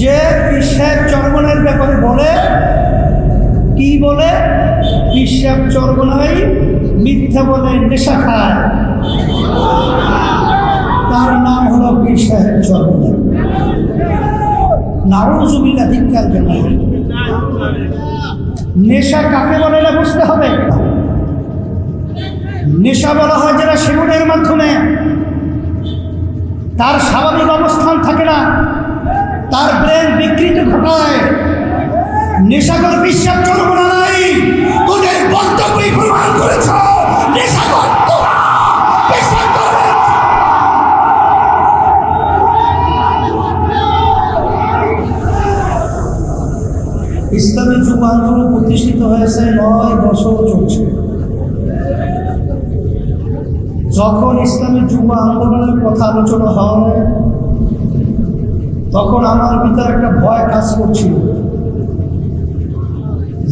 যে বিশ্বের চর্বণের ব্যাপারে বলে, কি বলে? বিশ্বের চর্বণাই মিথ্যা বলে, নেশা খায়। তার নাম হলো পীর সাহেব চর্বণাই নাউজুবিল্লা ধিক্কার জানাই নেশা কাকে বলে না বুঝতে হবে। নেশা বলা হয় যেটা সেবনের মাধ্যমে। তার স্বাভাবিক অবস্থান থাকে না। তার ব্রেন বিকৃতি ঘটায়। নেশাকর বিশ্বাস করব না নাই। তোদের বক্তব্যই প্রমাণ করেছ। ইসলামী যুব আন্দোলন প্রতিষ্ঠিত হয়েছে নয় বছর চলছে। যখন ইসলামী যুব আন্দোলনের কথা আলোচনা হয় তখন আমার ভিতরে একটা ভয় কাজ করছিল।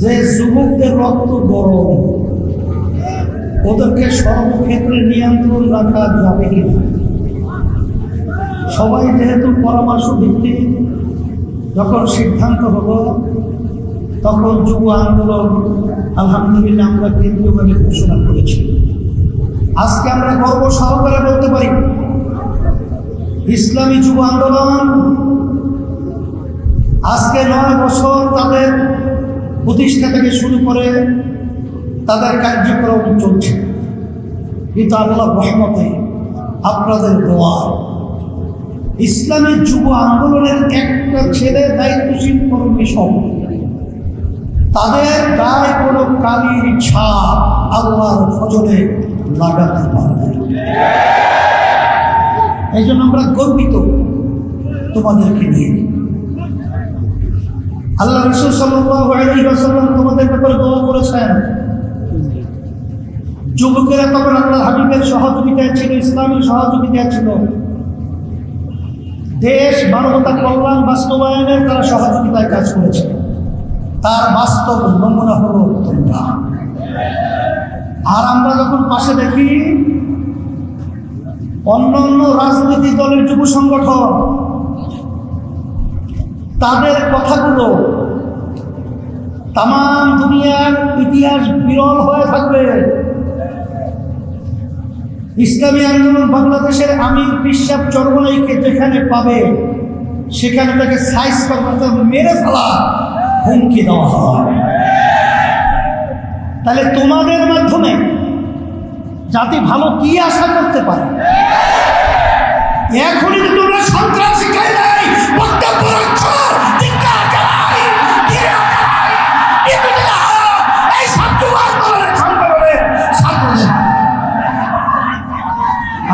যে যুবকদের রক্ত গরম, ওদেরকে সর্বক্ষেত্রে নিয়ন্ত্রণ রাখা যাবে কিনা? সবাই যেহেতু পরামর্শ ভিত্তিক যখন সিদ্ধান্ত হলো, তখন যুব আন্দোলন, আলহামদুলিল্লাহ আমরা কেন্দ্রীয়ভাবে ঘোষণা করেছি। আজকে আমরা গর্ব সহকারে ইসলামী যুব আন্দোলন। আজকে নয় বছর তাদের প্রতিষ্ঠা থেকে শুরু করে তাদের কার্যক্রম চলছে। কিন্তু আল্লাহ রহমতে আপনাদের দোয়া। ইসলামী যুব আন্দোলনের একটা ছেলে দায়িত্বশীল কর্মী সব তাদের গায়ে কোনো কালির ছাপ আল্লাহর ফজলে লাগাতে পারবে এই জন্য আমরা গর্বিত তোমাদেরকে নিয়ে। আল্লাহ রসুল সাল্লাম তোমাদের ব্যাপারে দোয়া করেছেন। যুবকেরা তখন আল্লাহ হাবিবের সহযোগিতায় ছিল, ইসলামের সহযোগিতায় ছিল। দেশ, মানবতা কল্যাণ, বাস্তবায়নের তারা সহযোগিতায় কাজ করেছে। তার বাস্তব নমুনা হলো তোমরা। আর আমরা যখন পাশে দেখি অন্য অন্য রাজনৈতিক দলের যুব সংগঠন, তাদের কথাগুলো তাম দুনিয়ার ইতিহাস বিরল হয়ে থাকবে। ইসলামী আন্দোলন বাংলাদেশের আমির বিশ্বাস চরমনাইকে যেখানে পাবে, সেখানে তাকে সাইজ করতে মেরে ফেলা হুমকি দেওয়া হয়। তাহলে তোমাদের মাধ্যমে জাতি ভালো কি আশা করতে পারে? এখনই তো তোমরা সন্ত্রাস শিখাই নাই।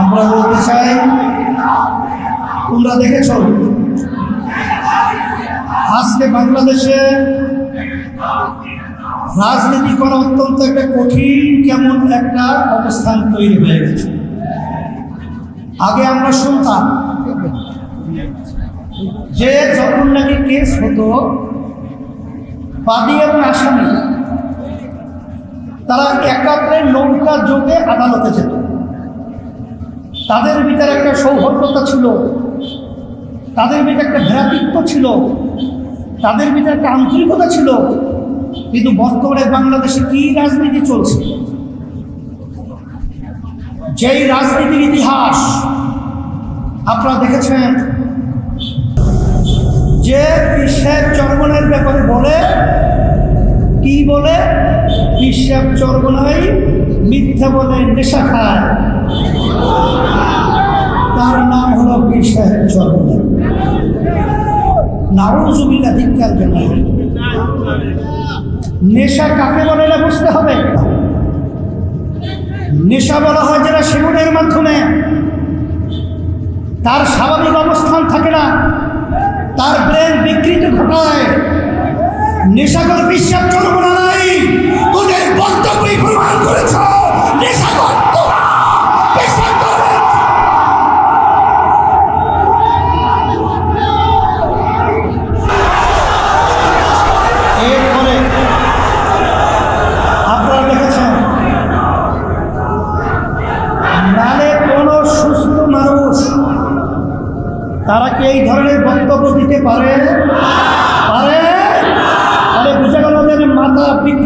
আমরা বলতে চাই, তোমরা দেখেছ? আজকে বাংলাদেশে রাজনীতি করা অত্যন্ত একটা কঠিন, কেমন একটা অবস্থান তৈরি হয়ে গেছে। আগে আমরা শুনতাম যে যখন নাকি কেস হতো, বাদী এবং আসামি, তারা একাত্রে নৌকা যোগে আদালতে যেত। তাদের ভিতরে একটা সৌহার্দ্যতা ছিল, তাদের ভিতরে একটা ভ্রাতৃত্ব ছিল, তাদের ভিতরে একটা আন্তরিকতা ছিল কিন্তু বর্তমানে বাংলাদেশে কি রাজনীতি চলছে? যেই রাজনীতির ইতিহাস, আপনারা দেখেছেন? যে বিশ্বের চর্বণের ব্যাপারে বলে, কি বলে? বিশ্বের চর্বণাই মিথ্যা বলে নেশা খায়। তার নাম হলো পীর সাহেব চর্বণাই নাউজুবিল্লা ধিক্কার জানাই নেশা কাকে বলে না বুঝতে হবে? নেশা বলা হয় যেটা সেবনের মাধ্যমে। তার স্বাভাবিক অবস্থান থাকে না, তার ব্রেন বিকৃতি ঘটায়। নেশাকর বিশ্বাস করব না নাই। তোদের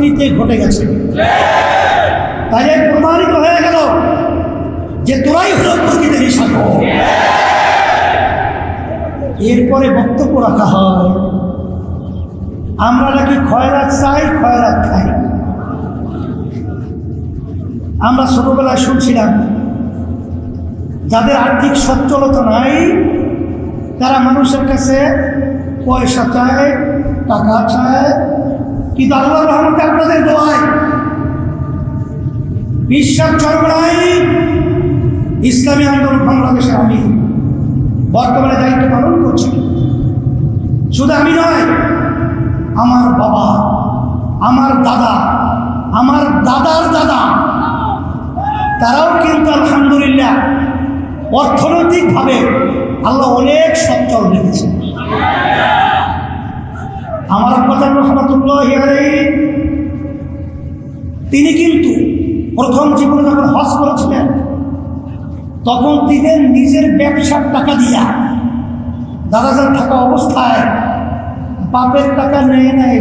কাশ্মীরিতে ঘটে গেছে। তাই প্রমাণিত হয়ে গেল যে তোরাই হলো প্রকৃত নিশাখর এরপরে বক্তব্য রাখা হয়, আমরা নাকি খয়রাত চাই, খয়রাত খাই। আমরা ছোটবেলায় শুনছিলাম, যাদের আর্থিক সচ্ছলতা নাই, তারা মানুষের কাছে পয়সা চায়, টাকা চায় কিন্তু আল্লাহ রহমতে আপনাদের দোয়ায় বিশ্বাস চরমাই ইসলামী আন্দোলন বাংলাদেশে আমি বর্তমানে দায়িত্ব পালন করছি। শুধু আমি নয়, আমার বাবা, আমার দাদা, আমার দাদার দাদা, তারাও কিন্তু আলহামদুলিল্লাহ অর্থনৈতিকভাবে আল্লাহ অনেক সচ্ছল রেখেছে আমার আব্বাজান রহমতুল্লাহ তিনি কিন্তু প্রথম জীবনে যখন হজ করেছিলেন, তখন তিনি নিজের ব্যবসার টাকা দিয়া দাদাজান থাকা অবস্থায় বাপের টাকা নেয় নেয়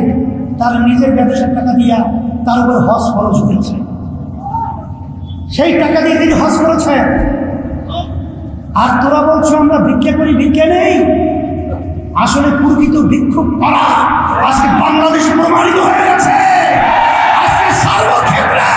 তার নিজের ব্যবসার টাকা দিয়া তার উপর হজ খরচ করেছে সেই টাকা দিয়ে তিনি হজ করেছেন। আর তোরা বলছো আমরা ভিক্ষা করি, ভিক্ষা নেই? আসলে প্রকৃত বিক্ষোভ করা আজকে বাংলাদেশ প্রমাণিত হয়ে গেছে। আজকে সর্বক্ষেত্রে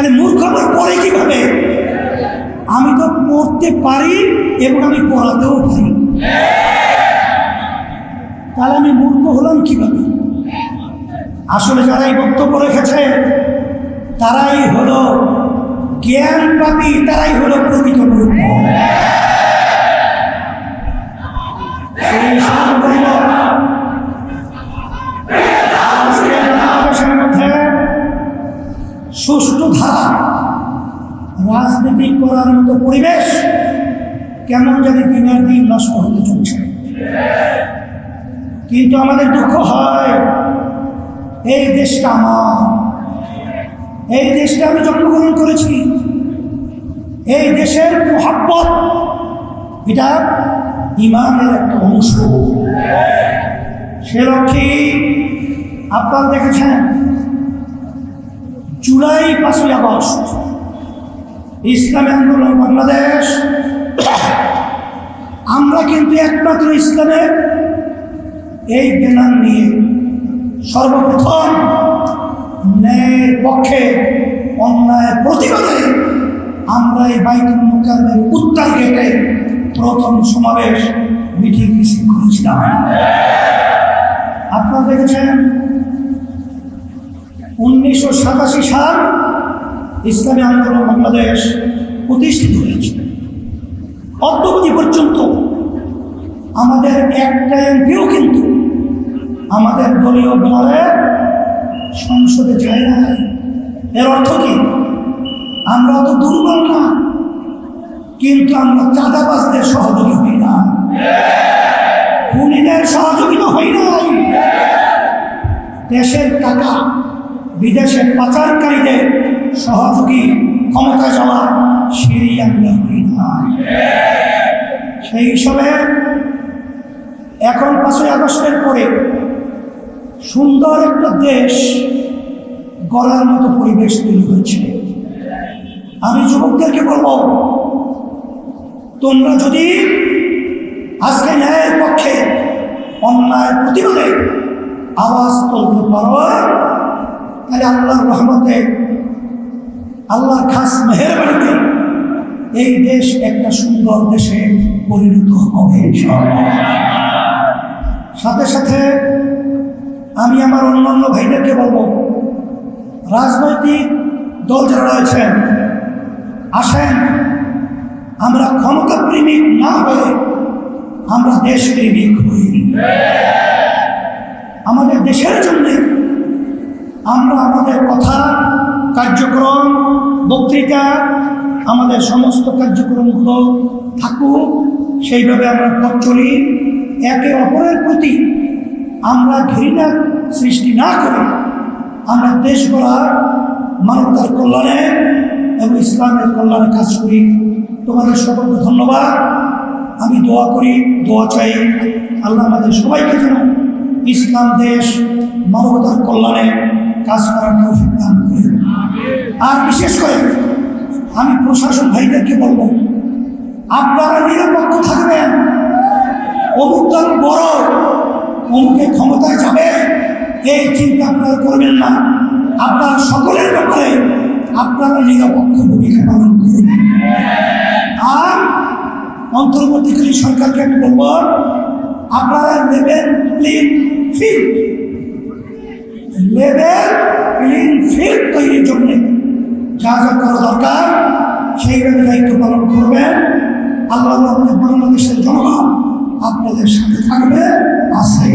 তাহলে মূর্খ আমার পড়ে কীভাবে? আমি তো পড়তে পারি এবং আমি পড়াতেও পারি। তাহলে আমি মূর্খ হলাম কীভাবে? আসলে যারা এই বক্তব্য রেখেছে, তারাই হলো জ্ঞান তারাই হলো প্রকৃত মূর্খ। ধারা রাজনীতি করার মতো পরিবেশ কেমন জানি দিনের দিন নষ্ট হতে চলছে। কিন্তু আমাদের দুঃখ হয়, এই দেশটা আমার। এই দেশটা আমি জন্মগ্রহণ করেছি। এই দেশের মোহাব্বত, এটা ইমানের একটা অংশ। সে লক্ষ্যে আপনারা দেখেছেন জুলাই পাঁচই আগস্ট, ইসলামী আন্দোলন বাংলাদেশ। আমরা কিন্তু একমাত্র ইসলামের এই বেনান নিয়ে সর্বপ্রথম ন্যায়ের পক্ষে অন্যায়ের প্রতিবাদে আমরা এই বাইতুল মুকারমের উত্তর গেটে প্রথম সমাবেশ মিটিং মিছিল করেছিলাম। আপনারা দেখেছেন? উনিশশো সাতাশি সাল ইসলামী আন্দোলন বাংলাদেশ প্রতিষ্ঠিত হয়েছে। অদ্যবধি পর্যন্ত আমাদের একটা এমপিও কিন্তু আমাদের দলীয় দলে সংসদে যায় না এর অর্থ কি? আমরা তো দুর্বল না, কিন্তু আমরা চাঁদাবাজদের সহযোগী হই না। খুনিদের সহযোগিতা হই নাই। দেশের টাকা বিদেশের পাচারকারীদের সহযোগী ক্ষমতা হই না সেই হিসাবে এখন পাঁচই আগস্টের পরে সুন্দর একটা দেশ গড়ার মতো পরিবেশ তৈরি হয়েছে। আমি যুবকদেরকে বলব, তোমরা যদি আজকে ন্যায়ের পক্ষে অন্যায় প্রতিরোধে আওয়াজ তুলতে পারো তাহলে আল্লাহর রহমতে, আল্লাহর খাস মেহরবানিতে এই দেশ একটা সুন্দর দেশে পরিণত হবে। সাথে সাথে আমি আমার অন্যান্য ভাইদেরকে বলব, রাজনৈতিক দল যারা রয়েছেন আসেন, আমরা ক্ষমতা প্রেমিক না হয়ে আমরা দেশ প্রেমিক হই আমাদের দেশের জন্য আমরা আমাদের কথা, কার্যক্রম, বক্তৃতা, আমাদের সমস্ত কার্যক্রমগুলো থাকুক, সেইভাবে আমরা পথ চলি। একে অপরের প্রতি আমরা ঘৃণা সৃষ্টি না করে আমরা দেশ গড়ার, মানবতার কল্যাণে এবং ইসলামের কল্যাণে কাজ করি। তোমাদের সকলকে ধন্যবাদ। আমি দোয়া করি, দোয়া চাই আল্লাহ আমাদের সবাইকে যেন ইসলাম দেশ, মানবতার কল্যাণে কাজ করার তৌফিক দান করে আর বিশেষ করে আমি প্রশাসন ভাইদেরকে বলব, আপনারা নিরপেক্ষ থাকবেন। অমুক বড়, অমুকে ক্ষমতায় যাবে, এই চিন্তা আপনারা করবেন না। আপনারা সকলের ব্যাপারে আপনারা নিরপেক্ষ ভূমিকা পালন করুন। আর অন্তর্বর্তীকালীন সরকারকে আমি বলব, আপনারা নেবেন ফিল্ড তৈরির জন্যে যা যা করা দরকার সেইভাবে দায়িত্ব পালন করবেন। আল্লাহ বাংলাদেশের জনগণ আপনাদের সাথে থাকবে। আছে